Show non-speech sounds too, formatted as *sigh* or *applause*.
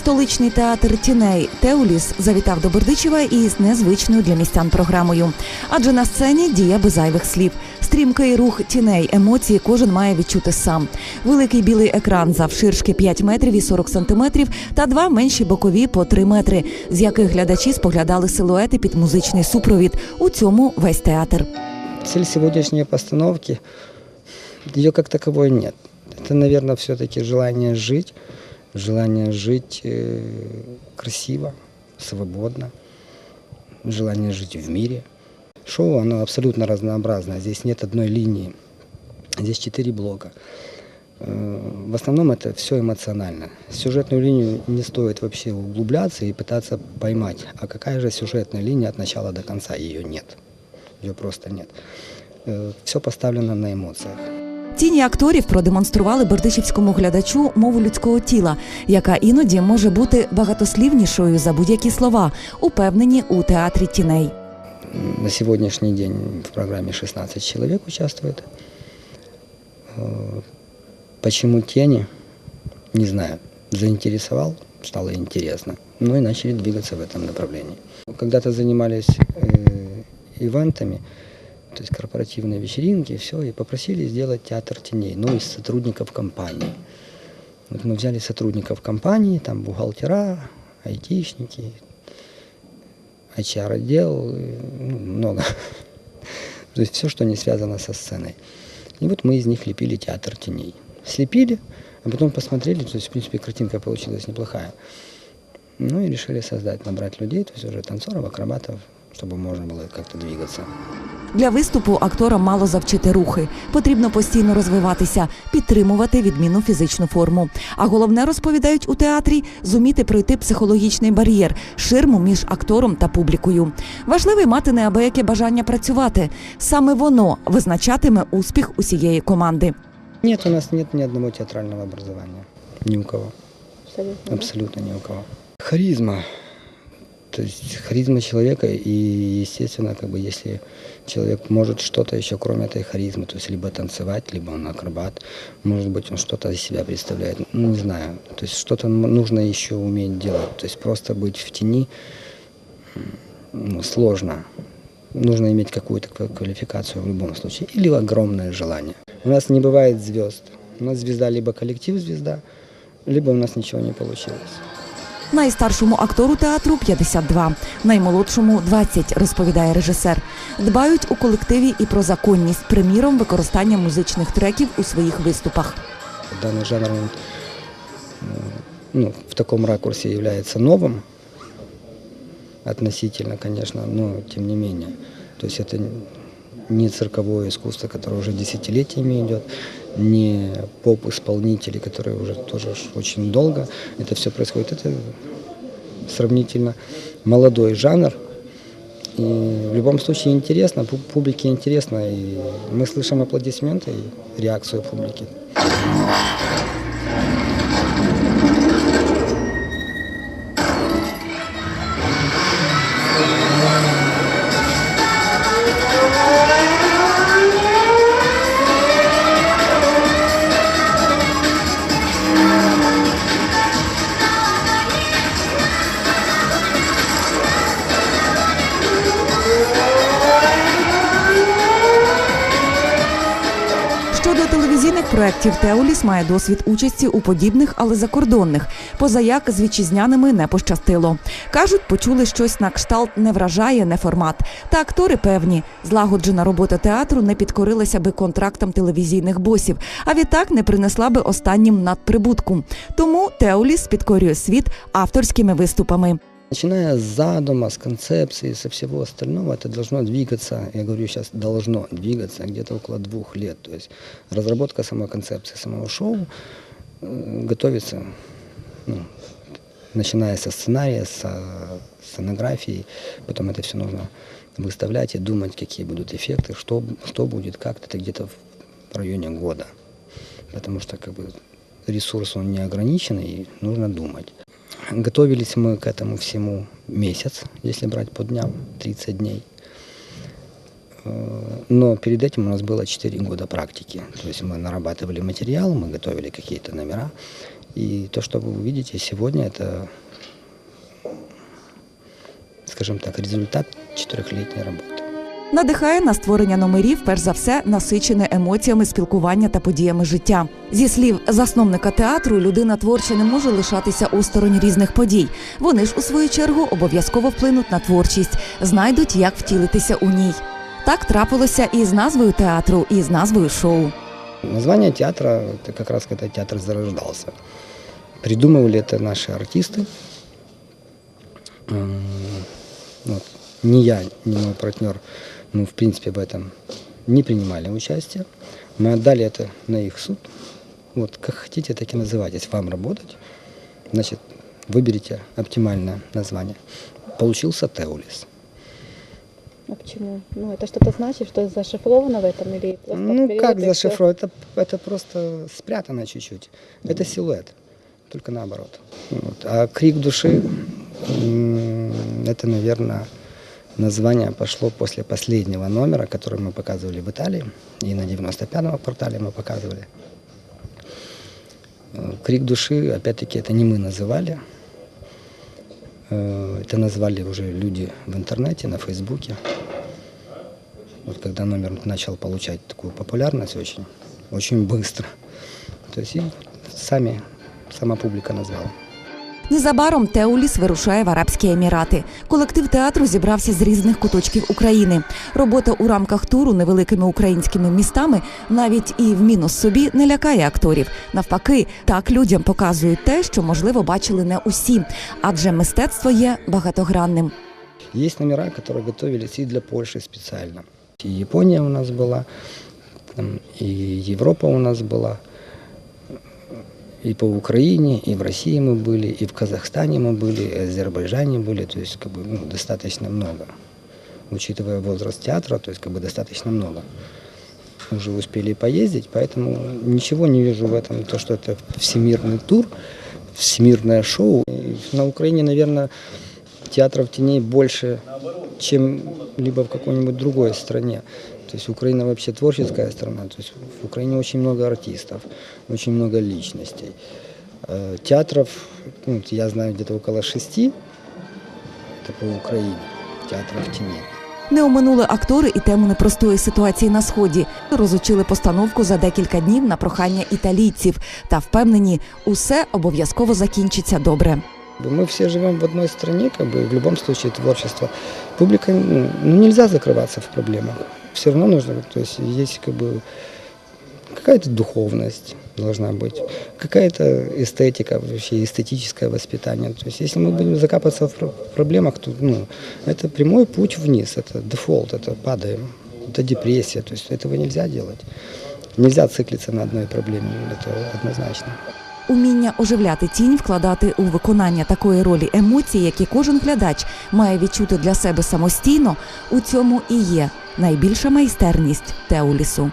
Столичний театр тіней Теуліс завітав до Бердичева із незвичною для містян програмою. Адже на сцені дія без зайвих слів. Стрімкий рух тіней, емоції кожен має відчути сам. Великий білий екран завширшки 5 метрів і 40 сантиметрів та два менші бокові по 3 метри, з яких глядачі споглядали силуети під музичний супровід. У цьому весь театр. Цель сегодняшней постановки, ее как таковой нет. Это, наверное, все-таки желание жить, желание жить э, красиво, свободно, желание жить в мире. Шоу, оно абсолютно разнообразное. Здесь нет одной линии. Здесь четыре блока. Э, В основном это все эмоционально. Сюжетную линию не стоит вообще углубляться и пытаться поймать. А какая же сюжетная линия от начала до конца? Ее нет. Ее просто нет. Все поставлено на эмоциях. Тіні акторів продемонстрували бердичівському глядачу мову людського тіла, яка іноді може бути багатослівнішою за будь-які слова, упевнені у театрі тіней. На сегодняшний день в программе 16 человек участвует. Э, Почему тени? Не знаю. Заинтересовал, стало интересно. Ну и начали двигаться в этом направлении. Когда-то занимались э, ивентами, то есть корпоративные вечеринки, все, и попросили сделать театр теней, ну, из сотрудников компании. Вот мы взяли сотрудников компании, там бухгалтера, айтишники, HR-отдел, ну, много. *laughs* То есть все, что не связано со сценой. И вот мы из них лепили театр теней. Слепили, а потом посмотрели, то есть, в принципе, картинка получилась неплохая. Ну и решили создать, набрать людей, то есть уже танцоров, акробатов, чтобы можно было как-то двигаться. Для виступу акторам мало завчити рухи. Потрібно постійно розвиватися, підтримувати відмінну фізичну форму. А головне розповідають у театрі зуміти пройти психологічний бар'єр, ширму між актором та публікою. Важливий мати неабияке бажання працювати. Саме воно визначатиме успіх усієї команди. Нет, у нас нет ни одного театрального образования. Ни у кого. Абсолютно ни у кого. Харизма. То есть харизма человека и, естественно, как бы если человек может что-то еще, кроме этой харизмы, то есть либо танцевать, либо он акробат, может быть, он что-то из себя представляет, ну, не знаю. То есть что-то нужно еще уметь делать. То есть просто быть в тени ну, сложно. Нужно иметь какую-то ква- квалификацию в любом случае или огромное желание. У нас не бывает звезд. У нас звезда либо коллектив звезда, либо у нас ничего не получилось. Найстаршому актору театру 52, наймолодшому 20, розповідає режисер. Дбають у колективі і про законність, приміром, використання музичних треків у своїх виступах. Данный жанр он, э, ну, в таком ракурсе является новым, относительно, конечно, но тем не менее. То есть это не цирковое искусство, которое уже десятилетиями идет, не поп-исполнители, которые уже тоже ж очень долго. Это все происходит. Это сравнительно молодой жанр. И в любом случае интересно, пу- публике интересно. И мы слышим аплодисменты и реакцию публики. Проєктів, Теоліс має досвід участі у подібних, але закордонних. Позаяк з вітчизняними не пощастило. Кажуть, почули щось на кшталт не вражає, не формат. Та актори певні, злагоджена робота театру не підкорилася би контрактам телевізійних босів, а відтак не принесла би останнім надприбутку. Тому Теоліс підкорює світ авторськими виступами. Начиная с задума, с концепции, со всего остального, это должно двигаться, я говорю сейчас, должно двигаться где-то около двух лет. То есть разработка самой концепции самого шоу э, готовится, ну, начиная со сценария, со сценографии, потом это все нужно выставлять и думать, какие будут эффекты, что, что будет, как это где-то в районе года. Потому что как бы ресурс он не ограничен и нужно думать. Готовились мы к этому всему месяц, если брать по дням, 30 дней. Э, Но перед этим у нас было 4 года практики. То есть мы нарабатывали материал, мы готовили какие-то номера. И то, что вы увидите сегодня, это, скажем так, результат четырехлетней работы. Надихає на створення номерів, перш за все, насичене емоціями спілкування та подіями життя. Зі слів засновника театру, людина творча не може лишатися осторонь різних подій. Вони ж у свою чергу обов'язково вплинуть на творчість, знайдуть, як втілитися у ній. Так трапилося і з назвою театру, і з назвою шоу. Название театра, это как раз когда театр зарождался. Придумывали это наши артисты. М, Вот. Ни я, ни мой партнер, мы в принципе в этом не принимали участие. Мы отдали это на их суд. Вот как хотите, так и называйтесь. Вам работать. Значит, выберите оптимальное название. Получился Теулис. А почему? Ну, это что-то значит, что зашифровано в этом или просто Ну, как зашифровать? Это, это просто спрятано чуть-чуть. Это силуэт, только наоборот. Вот. А крик души, это, наверное, название пошло после последнего номера, который мы показывали в Италии. И на 95-м портале мы показывали. Э, Крик души, опять-таки, это не мы называли. Э, Это назвали уже люди в интернете, на Фейсбуке. Вот когда номер начал получать такую популярность очень, очень быстро. То есть и сами, сама публика назвала. Незабаром Теуліс вирушає в Арабські Емірати. Колектив театру зібрався з різних куточків України. Робота у рамках туру невеликими українськими містами навіть і в мінус собі не лякає акторів. Навпаки, так людям показують те, що можливо бачили не усі, адже мистецтво є багатогранним. Есть номера, которые готовились и для Польши специально. И Япония у нас была, там, и Европа у нас была, и по Украине, и в России мы были, и в Казахстане мы были, и в Азербайджане были, то есть как бы, ну, достаточно много. Учитывая возраст театра, то есть как бы достаточно много. Уже успели поездить, поэтому ничего не вижу в этом, то, что это всемирный тур, всемирное шоу. И на Украине, наверное, театров теней больше, чем либо в какой-нибудь другой стране. То есть Украина вообще творческая страна. То есть в Украине очень много артистов, очень много личностей. Э, Театров, ну, вот я знаю, где-то около шести, это по Украине, театров теней. Не оминули актори і тему непростої ситуації на сході. Розучили постановку за декілька днів на прохання італійців та впевнені, усе обов'язково закінчиться добре. Мы все живем в одной стране, как бы в любом случае творчество. Публика, ну, ну, нельзя закрываться в проблемах. Все равно нужно, то есть есть как бы какая-то духовность должна быть, какая-то эстетика, вообще эстетическое воспитание. То есть если мы будем закапываться в про- проблемах, то ну, это прямой путь вниз, это дефолт, это падаем, это депрессия, то есть этого нельзя делать. Нельзя циклиться на одной проблеме, это однозначно. Уміння оживляти тінь, вкладати у виконання такої ролі емоції, які кожен глядач має відчути для себе самостійно, у цьому і є найбільша майстерність Теулісу.